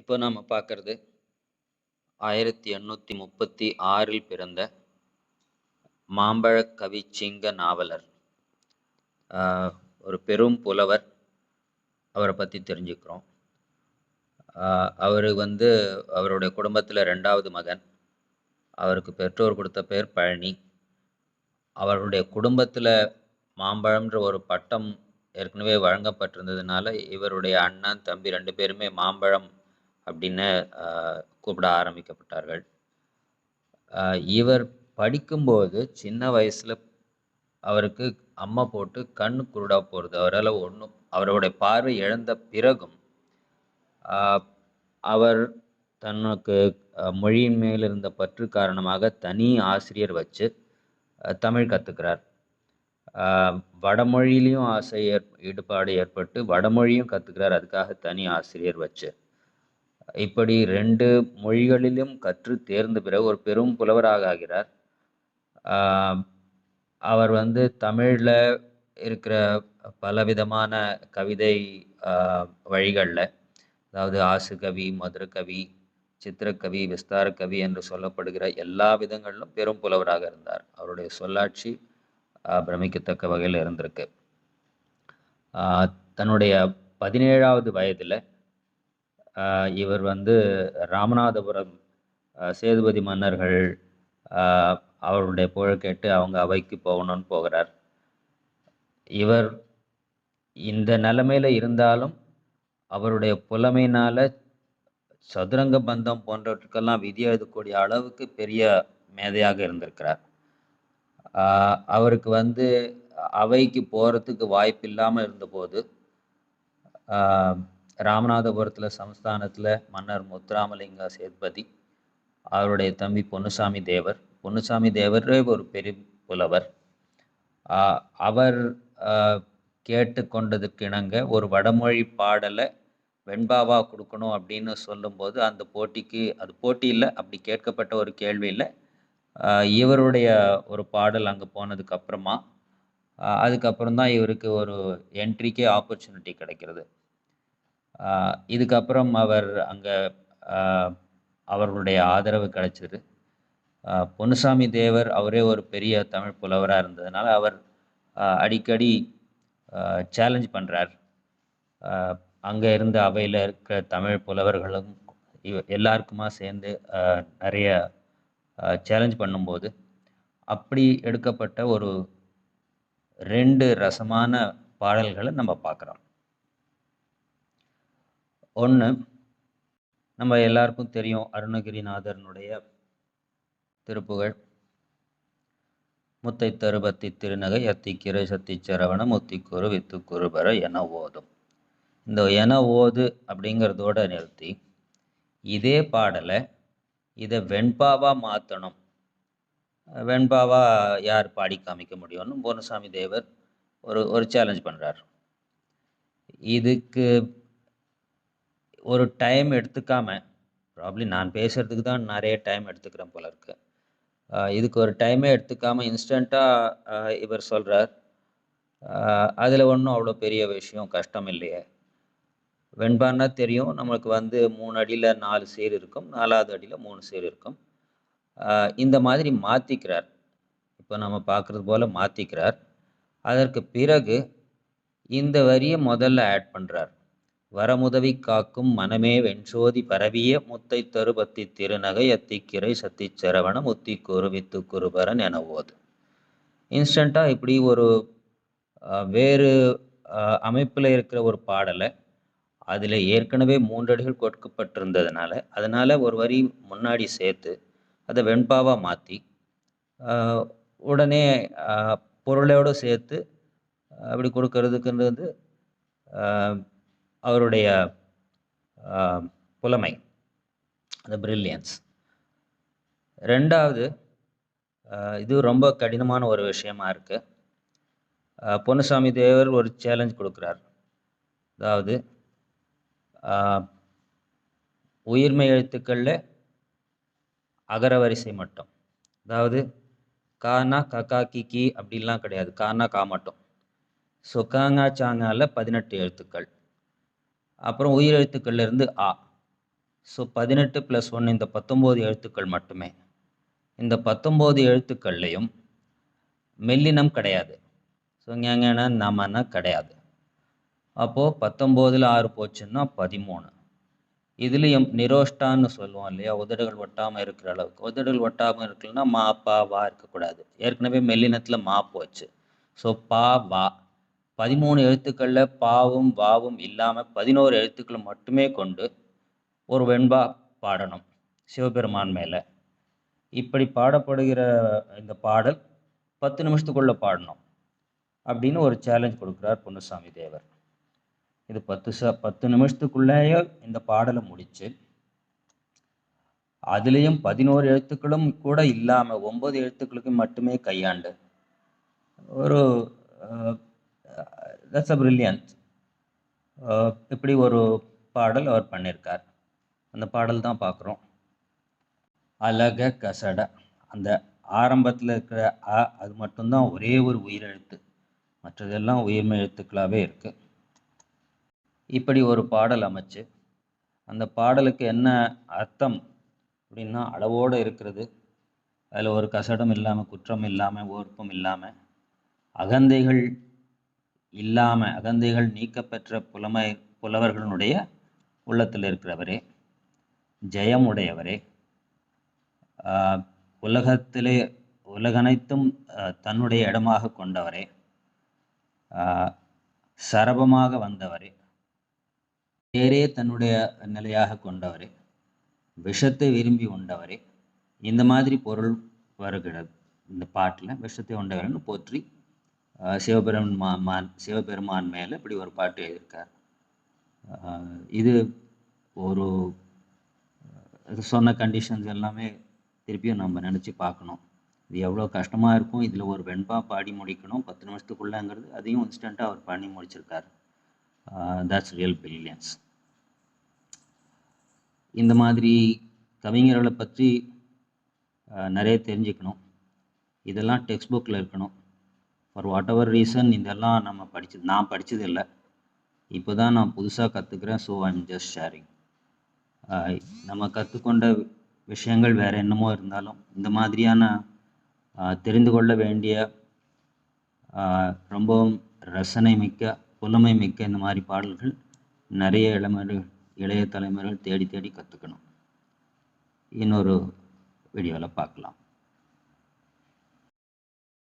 இப்போ நாம் பார்க்கறது ஆயிரத்தி எண்ணூற்றி முப்பத்தி ஆறில் பிறந்த மாம்பழ கவிச்சிங்க நாவலர். ஒரு பெரும் புலவர். அவரை பற்றி தெரிஞ்சுக்கிறோம். அவர் வந்து அவருடைய குடும்பத்தில் ரெண்டாவது மகன். அவருக்கு பெற்றோர் கொடுத்த பேர் பழனி. அவருடைய குடும்பத்தில் மாம்பழம்ன்ற ஒரு பட்டம் ஏற்கனவே வழங்கப்பட்டிருந்ததுனால இவருடைய அண்ணன் தம்பி ரெண்டு பேருமே மாம்பழம் அப்படின்னு கூப்பிட ஆரம்பிக்கப்பட்டார்கள். இவர் படிக்கும்போது சின்ன வயசில் அவருக்கு அம்மா போட்டு கண் குருடா போகிறது அவரால் ஒன்றும் அவருடைய பார்வை இழந்த பிறகும் அவர் தனக்கு மொழியின் மேல் இருந்த பற்று காரணமாக தனி ஆசிரியர் வச்சு தமிழ் கற்றுக்கிறார் வடமொழியிலையும் ஆசை ஏற் ஈடுபாடு ஏற்பட்டு வடமொழியும் கற்றுக்கிறார் அதுக்காக தனி ஆசிரியர் வச்சு. இப்படி ரெண்டு மொழிகளிலும் கற்று தேர்ந்த பிறகு ஒரு பெரும் புலவராக ஆகிறார். அவர் வந்து தமிழில் இருக்கிற பலவிதமான கவிதை வழிகளில் அதாவது ஆசுகவி மதுரகவி சித்திரக்கவி விஸ்தாரக்கவி என்று சொல்லப்படுகிற எல்லா விதங்களிலும் பெரும் புலவராக இருந்தார். அவருடைய சொல்லாட்சி பிரமிக்கத்தக்க வகையில் இருந்திருக்கு. தன்னுடைய பதினேழாவது வயதில் இவர் வந்து ராமநாதபுரம் சேதுபதி மன்னர்கள் அவருடைய புகழ் கேட்டு அவங்க அவைக்கு போகணும்னு போகிறார். இவர் இந்த நிலைமையில இருந்தாலும் அவருடைய புலமையினால் சதுரங்க பந்தம் போன்றவற்றுக்கெல்லாம் விதி எழுதக்கூடிய அளவுக்கு பெரிய மேதையாக இருந்திருக்கிறார். அவருக்கு வந்து அவைக்கு போகிறதுக்கு வாய்ப்பு இல்லாமல் இருந்தபோது ராமநாதபுரத்தில் சமஸ்தானத்தில் மன்னர் முத்துராமலிங்க சேத்பதி அவருடைய தம்பி பொன்னுசாமி தேவர். பொன்னுசாமி தேவரே ஒரு பெரிய புலவர். அவர் ஆஹ் கேட்டுக்கொண்டதுக்கு இணங்க ஒரு வடமொழி பாடலை வெண்பாவா கொடுக்கணும் அப்படின்னு சொல்லும்போது அந்த போட்டிக்கு அது போட்டி இல்லை அப்படி கேட்கப்பட்ட ஒரு கேள்வியில் இவருடைய ஒரு பாடல் அங்கே போனதுக்கு அப்புறமா அதுக்கப்புறம் தான் இவருக்கு ஒரு என்ட்ரிக்கே ஆப்பர்ச்சுனிட்டி கிடைக்கிறது. இதுக்கப்புறம் அவர் அங்கே அவர்களுடைய ஆதரவு கிடைச்சிது. பொன்னுசாமி தேவர் அவரே ஒரு பெரிய தமிழ் புலவராக இருந்ததுனால அவர் அடிக்கடி சேலஞ்ச் பண்ணுறார் அங்கே இருந்த அவையில் இருக்க தமிழ் புலவர்களும் எல்லாருக்குமா சேர்ந்து நிறைய சேலஞ்ச் பண்ணும்போது அப்படி எடுக்கப்பட்ட ஒரு ரெண்டு ரசமான பாடல்களை நம்ம பார்க்குறோம். ஒன்று நம்ம எல்லாருக்கும் தெரியும் அருணகிரிநாதரனுடைய திருப்புகழ். முத்தை தருபத்தி திருநகை அத்திக்கிரை சத்திச்சரவண முத்திக்குரு வித்துக்குருபர என ஓதும். இந்த என ஓது அப்படிங்கிறதோட நிறுத்தி இதே பாடலை இதை வெண்பாவாக மாற்றணும் வெண்பாவாக யார் பாடி காமிக்க முடியும்னு பூர்ணசாமி தேவர் ஒரு ஒரு சேலஞ்ச் பண்ணுறார் இதுக்கு ஒரு டைம் எடுத்துக்காமல் ப்ராப்ளி நான் பேசுகிறதுக்கு தான் நிறைய டைம் எடுத்துக்கிறேன் போல இருக்கு. இதுக்கு ஒரு டைமே எடுத்துக்காமல் இன்ஸ்டண்ட்டாக இவர் சொல்கிறார் அதில் ஒன்றும் அவ்வளோ பெரிய விஷயம் கஷ்டம் இல்லையே. வெண்பான்னா தெரியும் நம்மளுக்கு வந்து மூணு அடியில் நாலு சீர் இருக்கும் நாலாவது அடியில் மூணு சீர் இருக்கும். இந்த மாதிரி மாற்றிக்கிறார் இப்போ நம்ம பார்க்குறது போல் மாற்றிக்கிறார் அதற்கு பிறகு இந்த வரியை முதல்ல ஆட் பண்ணுறார் வரமுதவி காக்கும் மனமே வெண்சோதி பரவிய முத்தை தருபத்தி திருநகை அத்திக்கிரை சத்திச்சரவண முத்தி குருவித்து குருபரன் என ஓது இன்ஸ்டண்ட்டாக இப்படி ஒரு வேறு அமைப்பில் இருக்கிற ஒரு பாடலை அதில் ஏற்கனவே மூன்றடிகள் கொடுக்கப்பட்டிருந்ததுனால அதனால் ஒரு வரி முன்னாடி சேர்த்து அதை வெண்பாவாக மாற்றி உடனே பொருளோடு சேர்த்து அப்படி கொடுக்கறதுக்குன்றது அவருடைய புலமை. அந்த பிரில்லியன்ஸ் ரெண்டாவது இது ரொம்ப கடினமான ஒரு விஷயமா இருக்குது பொன்னுசாமி தேவர் ஒரு சேலஞ்ச் கொடுக்குறார். அதாவது உயிர்மை எழுத்துக்களில் அகரவரிசை மட்டும். அதாவது கானா கக்கா கிக்கி அப்படிலாம் கிடையாது. கானா கா மட்டும். ஸோ காங்கா சாங்கால பதினெட்டு எழுத்துக்கள். அப்புறம் உயிர் எழுத்துக்கள்லேருந்து ஆ. ஸோ பதினெட்டு ப்ளஸ் ஒன்று இந்த பத்தொம்போது எழுத்துக்கள் மட்டுமே. இந்த பத்தொம்போது எழுத்துக்கள்லையும் மெல்லினம் கிடையாது. ஸோ ஞாங்கன்னா நமனா கிடையாது. அப்போது பத்தொம்போதில் ஆறு போச்சுன்னா பதிமூணு. இதுலேயும் நிரோஷ்டான்னு சொல்லுவோம் இல்லையா? உதடுகள் ஒட்டாமல் இருக்கிற அளவுக்கு. உதடுகள் ஒட்டாமல் இருக்கலன்னா மா பா வா இருக்கக்கூடாது. ஏற்கனவே மெல்லினத்தில் மா போச்சு. ஸோ பா வா. பதிமூணு எழுத்துக்களில் பாவும் வாவும் இல்லாமல் பதினோரு எழுத்துக்களை மட்டுமே கொண்டு ஒரு வெண்பா பாடணும் சிவபெருமான் மேலே. இப்படி பாடப்படுகிற இந்த பாடல் பத்து நிமிஷத்துக்குள்ளே பாடணும் அப்படின்னு ஒரு சேலஞ்ச் கொடுக்குறார் பொன்னுசாமி தேவர். இது பத்து ச பத்து நிமிஷத்துக்குள்ளேயே இந்த பாடலை முடித்து அதுலேயும் பதினோரு எழுத்துக்களும் கூட இல்லாமல் ஒம்பது எழுத்துக்களுக்கு மட்டுமே கையாண்டு ஒரு தட்ஸ் அ பிரில்லியன்ட் இப்படி ஒரு பாடல் அவர் பண்ணியிருக்கார் அந்த பாடல் தான் பார்க்குறோம். அழக கசட. அந்த ஆரம்பத்தில் இருக்கிற அ அது மட்டும்தான் ஒரே ஒரு உயிரெழுத்து. மற்றதெல்லாம் உயிர்மை எழுத்துக்களாகவே இருக்குது இப்படி ஒரு பாடல் அமைச்சு அந்த பாடலுக்கு என்ன அர்த்தம் அப்படின்னா அளவோடு இருக்கிறது. அதில் ஒரு கசடம் இல்லாமல் குற்றம் இல்லாமல் ஓர்ப்பம் இல்லாமல் அகந்தைகள் இல்லாமல் அகந்தைகள் நீக்கப்பெற்ற புலமை புலவர்களுடைய உள்ளத்தில் இருக்கிறவரே ஜெயமுடையவரே. உலகத்திலே உலகனைத்தும் தன்னுடைய இடமாக கொண்டவரே. சரபமாக வந்தவரே. பேரே தன்னுடைய நிலையாக கொண்டவரே. விஷத்தை விரும்பி உண்டவரே. இந்த மாதிரி பொருள் வருகிறது. இந்த பாட்டில் விஷத்தை உண்டவர்னு போற்றி சிவபெருமான் சிவபெருமான் மேலே இப்படி ஒரு பாட்டு எழுதியிருக்கார். இது ஒரு இது சொன்ன கண்டிஷன்ஸ் எல்லாமே திருப்பியும் நம்ம நினச்சி பார்க்கணும். இது எவ்வளோ கஷ்டமாக இருக்கும் இதில் ஒரு வெண்பா பாடி முடிக்கணும் பத்து நிமிஷத்துக்குள்ளேங்கிறது அதையும் இன்ஸ்டண்ட்டாக அவர் பண்ணி முடிச்சிருக்கார். தட்ஸ் ரியல் பிரில்லியன்ஸ் இந்த மாதிரி கவிஞர்களை பற்றி நிறைய தெரிஞ்சுக்கணும். இதெல்லாம் டெக்ஸ்ட் புக்கில் இருக்கணும். ஃபார் வாட் எவர் ரீசன் இதெல்லாம் நம்ம படிச்சது நான் படித்தது இல்லை. இப்போ தான் நான் புதுசாக கற்றுக்கிறேன் ஸோ ஐம் ஜஸ்ட் ஷேரிங் நம்ம கற்றுக்கொண்ட விஷயங்கள் வேறு என்னமோ இருந்தாலும் இந்த மாதிரியான தெரிந்து கொள்ள வேண்டிய ரொம்பவும் ரசனை மிக்க புலமை மிக்க இந்த மாதிரி பாடல்கள் நிறைய இளமர்கள் இளைய தலைமுறைகள் தேடி தேடி கற்றுக்கணும் இன்னொரு வீடியோவில் பார்க்கலாம்.